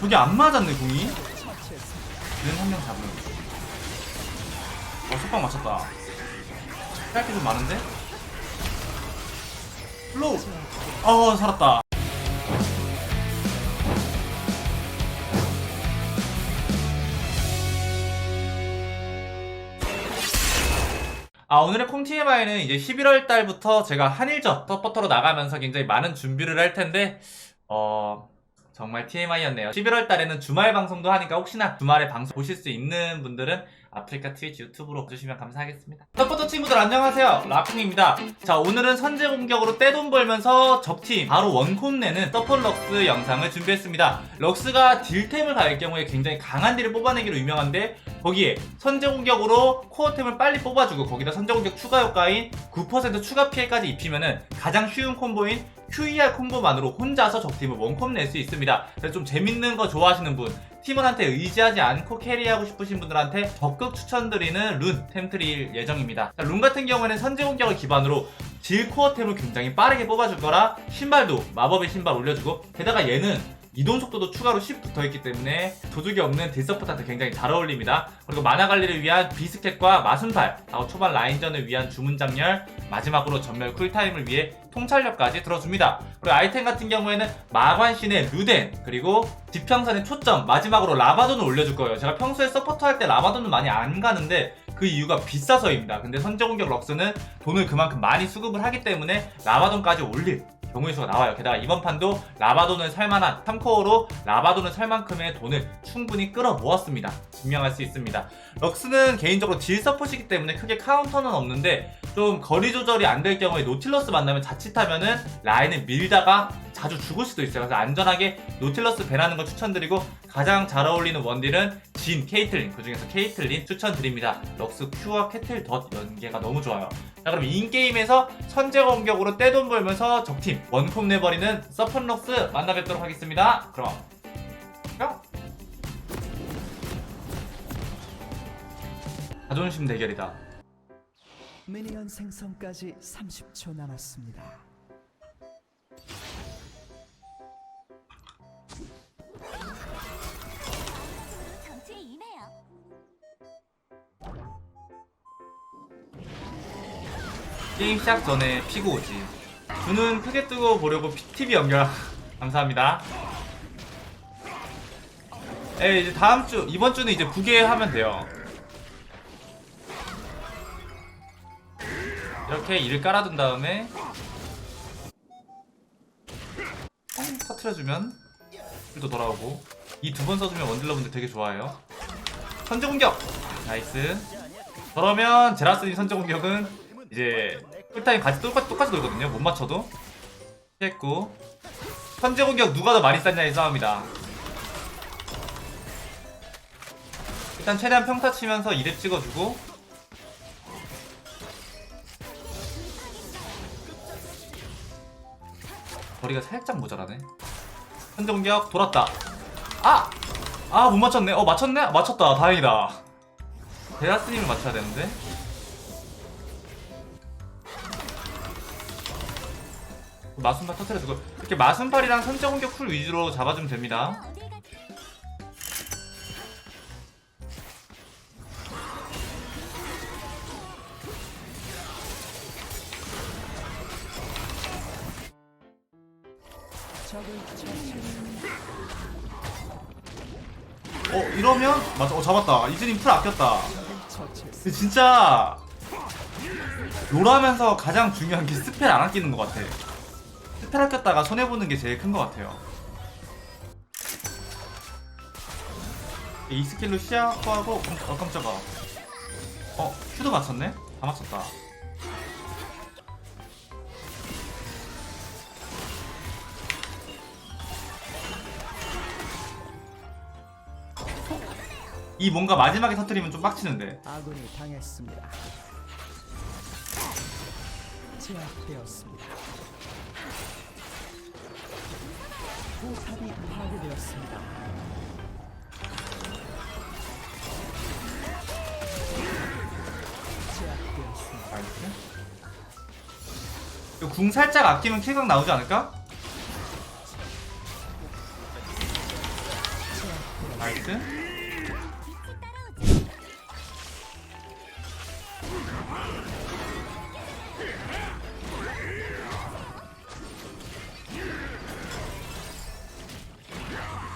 저기 안 맞았네 공이. 얘는 한 명 잡음 어 속박 맞췄다. 피할 게좀 많은데? 플로우. 어 살았다. 아 오늘의 콩 TMI는 이제 11월 달부터 제가 한일전 서포터로 나가면서 굉장히 많은 준비를 할 텐데 어 정말 TMI였네요. 11월 달에는 주말 방송도 하니까 혹시나 주말에 방송 보실 수 있는 분들은 아프리카 트위치 유튜브로 봐주시면 감사하겠습니다. 서포터 친구들 안녕하세요. 라쿵입니다. 자 오늘은 선제 공격으로 떼돈 벌면서 적팀 바로 원콤 내는 서폿 럭스 영상을 준비했습니다. 럭스가 딜템을 갈 경우에 굉장히 강한 딜을 뽑아내기로 유명한데 거기에 선제 공격으로 코어템을 빨리 뽑아주고 거기다 선제 공격 추가 효과인 9% 추가 피해까지 입히면은 가장 쉬운 콤보인 QER 콤보만으로 혼자서 적팀을 원콤 낼수 있습니다. 그래서 좀 재밌는 거 좋아하시는 분, 팀원한테 의지하지 않고 캐리하고 싶으신 분들한테 적극 추천드리는 룬 템트릴 예정입니다. 자, 룬 같은 경우에는 선제 공격을 기반으로 질 코어템을 굉장히 빠르게 뽑아줄 거라 신발도 마법의 신발 올려주고 게다가 얘는 이동 속도도 추가로 10 붙어 있기 때문에 도둑이 없는 딜서포트한테 굉장히 잘 어울립니다. 그리고 만화 관리를 위한 비스켓과 마순팔, 초반 라인전을 위한 주문 장렬, 마지막으로 전멸 쿨타임을 위해 통찰력까지 들어줍니다. 그리고 아이템 같은 경우에는 마관신의 루덴, 그리고 지평선의 초점, 마지막으로 라바돈을 올려줄 거예요. 제가 평소에 서포터 할 때 라바돈을 많이 안 가는데 그 이유가 비싸서입니다. 근데 선제공격 럭스는 돈을 그만큼 많이 수급을 하기 때문에 라바돈까지 올릴 경우의 수가 나와요. 게다가 이번 판도 라바돈을 살만한 3코어로 라바돈을 살 만큼의 돈을 충분히 끌어 모았습니다. 증명할 수 있습니다. 럭스는 개인적으로 딜 서폿이기 때문에 크게 카운터는 없는데 좀 거리 조절이 안 될 경우에 노틸러스 만나면 자칫하면은 라인을 밀다가 자주 죽을 수도 있어요. 그래서 안전하게 노틸러스 배라는 걸 추천드리고 가장 잘 어울리는 원딜은 진, 케이틀린 그 중에서 케이틀린 추천드립니다. 럭스 Q와 캐틀 덧 연계가 너무 좋아요. 자 그럼 인게임에서 선제 공격으로 떼돈 벌면서 적팀 원콤 내버리는 서펀럭스 만나 뵙도록 하겠습니다. 그럼 뿅! 자존심 대결이다. 미니언 생성까지 30초 남았습니다. 전투에 임해요. 게임 시작 전에 피고 오지. 눈은 크게 뜨고 보려고 TV 연결. 감사합니다. 에 이제 다음 주 이번 주는 이제 부계 하면 돼요. 이렇게 이를 깔아둔 다음에 뻥 터트려주면 또 돌아오고 이 두 번 써주면 원딜러분들 되게 좋아해요. 선제 공격 나이스. 그러면 제라스님 선제 공격은 이제 풀타임 같이 똑같이 똑같이 돌거든요. 못 맞춰도 피했고 선제 공격 누가 더 많이 쐈냐의 싸움이다. 일단 최대한 평타 치면서 2렙 찍어주고 거리가 살짝 모자라네. 선제 공격 돌았다. 아! 아 못 맞췄네. 어 맞췄네? 맞췄다. 다행이다. 데라스님을 맞춰야 되는데. 마순팔 터트려주고 이렇게 마순팔이랑 선제 공격 쿨 위주로 잡아주면 됩니다. 어 이러면 맞아. 어 잡았다. 이즈님 풀 아꼈다. 근데 진짜 롤하면서 가장 중요한 게 스펠 안 아끼는 것 같아. 스펠 아꼈다가 손해 보는 게 제일 큰 것 같아요. 이 스킬로 시야하고 어 깜짝아. 어 큐도 맞췄네? 다 맞췄다. 이 뭔가 마지막에 터트리면 좀 빡치는데. 아군이 당했습니다. 제압되었습니다. 포탑이 파괴되었습니다. 이거 궁 살짝 아끼면 킬각 나오지 않을까? 나이스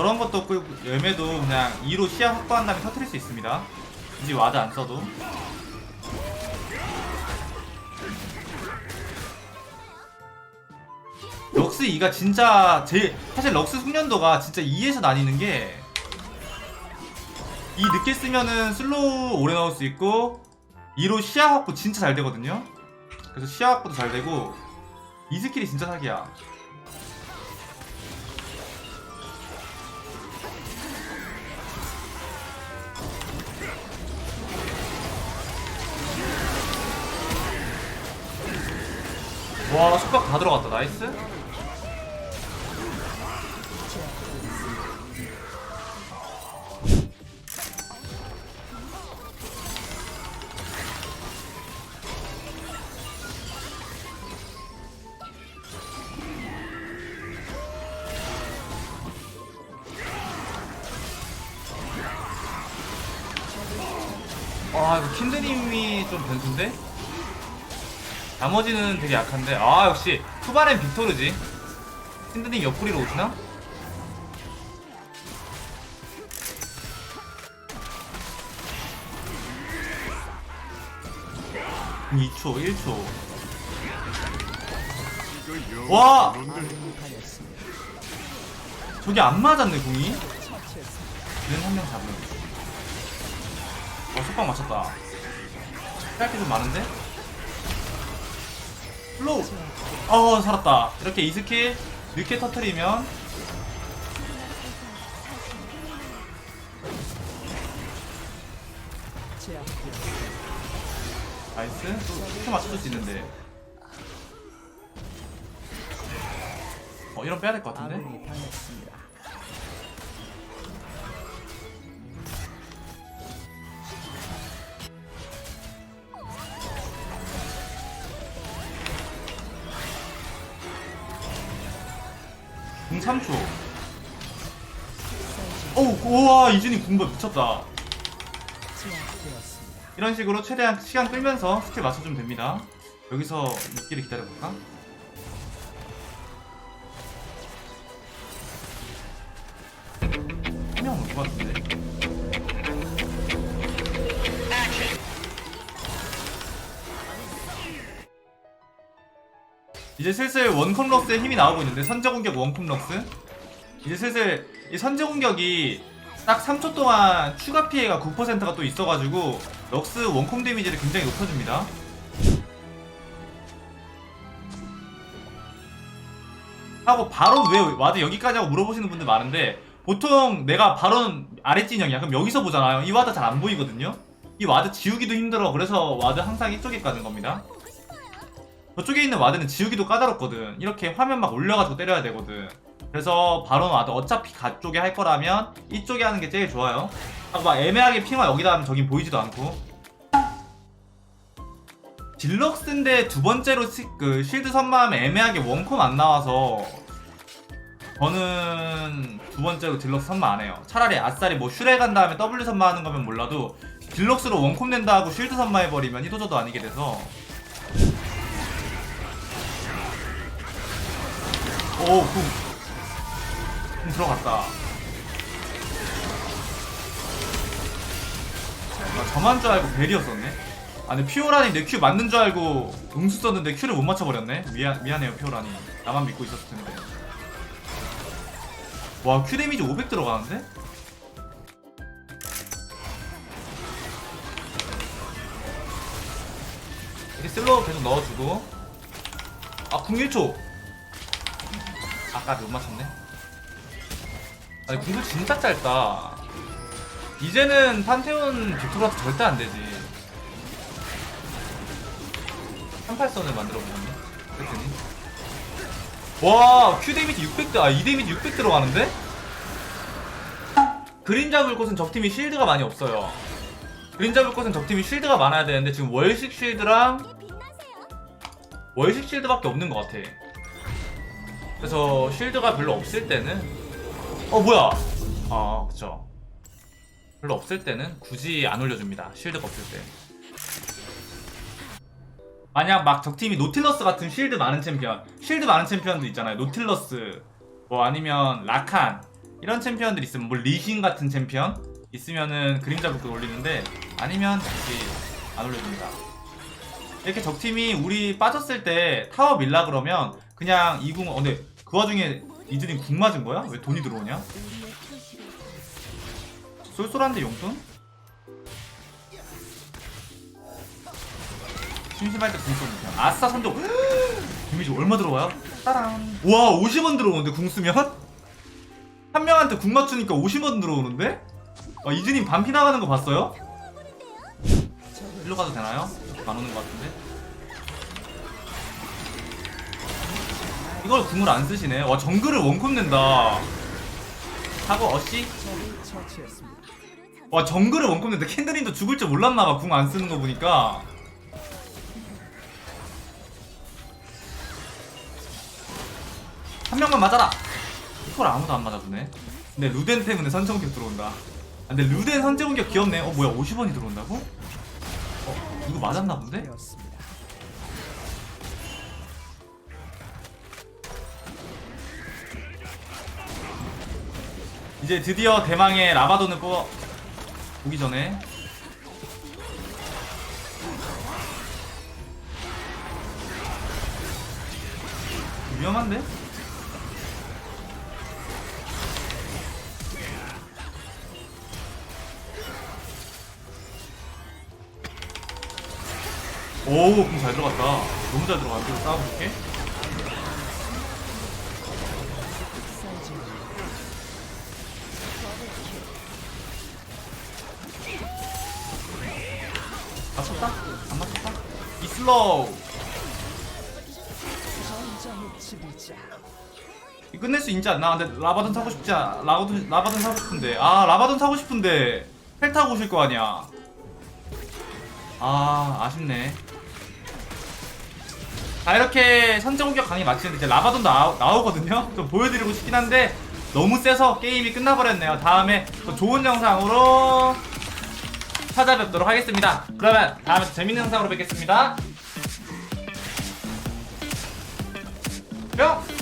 저런 것도 그 열매도 그냥 2로 시야 확보한 다음에 터트릴 수 있습니다. 굳이 와드 안 써도. 럭스 2가 진짜 제일 사실 럭스 숙련도가 진짜 2에서 나뉘는 게 이 늦게 쓰면은 슬로우 오래 넣을 수 있고 2로 시야 확보 진짜 잘 되거든요. 그래서 시야 확보도 잘 되고 이 스킬이 진짜 사기야 와 숙박 다 들어갔다 나이스 아 이거 킨드님이 좀 변수인데? 나머지는 되게 약한데 아 역시 후반엔 빅토르지 킨드님 옆구리로 오시나? 음, 2초 1초 와! 저기 안 맞았네 공이 처치했습니다. 얘는 한명 잡음 어 속박 맞췄다 피할 게좀 많은데? 슬로우 어 살았다 이렇게 이 스킬 늦게 터트리면. 나이스 또큐 맞춰줄 수 있는데 어 이런 빼야 될 것 같은데? 궁 3초 어우 우와 이준이 궁바 미쳤다. 이런 식으로 최대한 시간 끌면서 스킬 맞춰주면 됩니다 여기서 몇기를 기다려볼까? 이제 슬슬 원컴 럭스의 힘이 나오고 있는데 선제 공격 원컴 럭스? 이제 슬슬 이 선제 공격이 딱 3초 동안 추가 피해가 9%가 또 있어가지고 럭스 원컴 데미지를 굉장히 높여줍니다. 하고 바로 왜 와드 여기까지 하고 물어보시는 분들 많은데 보통 내가 바로 아래 진영이야. 그럼 여기서 보잖아요. 이 와드 잘 안 보이거든요. 이 와드 지우기도 힘들어. 그래서 와드 항상 이쪽에 가는 겁니다. 저쪽에 있는 와드는 지우기도 까다롭거든. 이렇게 화면 막 올려가지고 때려야 되거든. 그래서 바로 와드 어차피 가쪽에 할 거라면 이쪽에 하는 게 제일 좋아요. 아, 막 애매하게 핑화 여기다 하면 저긴 보이지도 않고. 딜럭스인데 두 번째로 시- 그 실드 선마하면 애매하게 원콤 안 나와서 저는 두 번째로 딜럭스 선마 안 해요. 차라리 아싸리 뭐 슈레 간 다음에 W 선마 하는 거면 몰라도 딜럭스로 원콤 낸다 하고 실드 선마 해버리면 이도저도 아니게 돼서 오, 쿵. 쿵 들어갔다. 나 저만 줄 알고 벨이었었네. 아니, 피오라니 내 큐 맞는 줄 알고 응수 썼는데 큐를 못 맞춰버렸네. 미안, 미안해요, 피오라니. 나만 믿고 있었을 텐데. 와, 큐 데미지 500 들어가는데? 이렇게 슬로우 계속 넣어주고. 아, 궁 1초. 아까 못 맞췄네. 아니 궁도 진짜 짧다. 이제는 판테온 빅토라도 절대 안 되지. 38선을 만들어 보겠네. 그랬더니. 와, Q 데미지 600, 아, 2 데미지 600 들어가는데? 그림 잡을 곳은 적팀이 쉴드가 많이 없어요. 그림 잡을 곳은 적팀이 쉴드가 많아야 되는데 지금 월식 쉴드랑 빛나세요. 월식 쉴드밖에 없는 것 같아. 그래서 쉴드가 별로 없을 때는 어 뭐야? 아 그치. 별로 없을 때는 굳이 안 올려줍니다. 쉴드가 없을 때. 만약 막 적팀이 노틸러스 같은 쉴드 많은 챔피언, 쉴드 많은 챔피언도 있잖아요. 노틸러스, 뭐 아니면 라칸 이런 챔피언들 있으면 뭐 리신 같은 챔피언 있으면은 그림자 북을 올리는데 아니면 굳이 안 올려줍니다. 이렇게 적팀이 우리 빠졌을 때 타워 밀라 그러면 그냥 이궁 어, 근데 그 와중에 이들이 궁 맞은 거야? 왜 돈이 들어오냐? 쏠쏠한데 용돈? 심심할 때 궁 쏘는 편. 아싸 선정. 데미지 얼마 들어와요? 따란. 와 50원 들어오는데 궁 쓰면? 한 명한테 궁 맞추니까 50원 들어오는데? 아 이즈님 반피 나가는 거 봤어요? 일로 가도 되나요? 안 오는 것 같은데? 이걸 궁을 안 쓰시네. 와 정글을 원콤 낸다. 하고 어씨? 와 정글을 원콤 낸다. 캔들인도 죽을 줄 몰랐나봐. 궁 안 쓰는 거 보니까. 한 명만 맞아라. 이걸 아무도 안 맞아주네. 근데 루덴 때문에 선제 공격 들어온다. 아, 근데 루덴 선제 공격 귀엽네. 어 뭐야 50원이 들어온다고? 어 이거 맞았나 본데? 이제 드디어 대망의 라바돈을 뽑아 보기 전에 위험한데? 오, 그럼 잘 들어갔다. 너무 잘 들어갔다. 싸워볼게. 슬로우. 끝낼 수 있지 않나? 근데 라바돈 사고 싶지 않아. 라바돈, 라바돈 사고 싶은데. 아, 라바돈 사고 싶은데. 펠 타고 오실 거 아니야. 아, 아쉽네. 자, 이렇게 선제 공격 강의 마치는데 이제 라바돈 나, 나오거든요? 좀 보여드리고 싶긴 한데 너무 세서 게임이 끝나버렸네요. 다음에 또 좋은 영상으로 찾아뵙도록 하겠습니다. 그러면 다음에 또 재밌는 영상으로 뵙겠습니다. 뿅!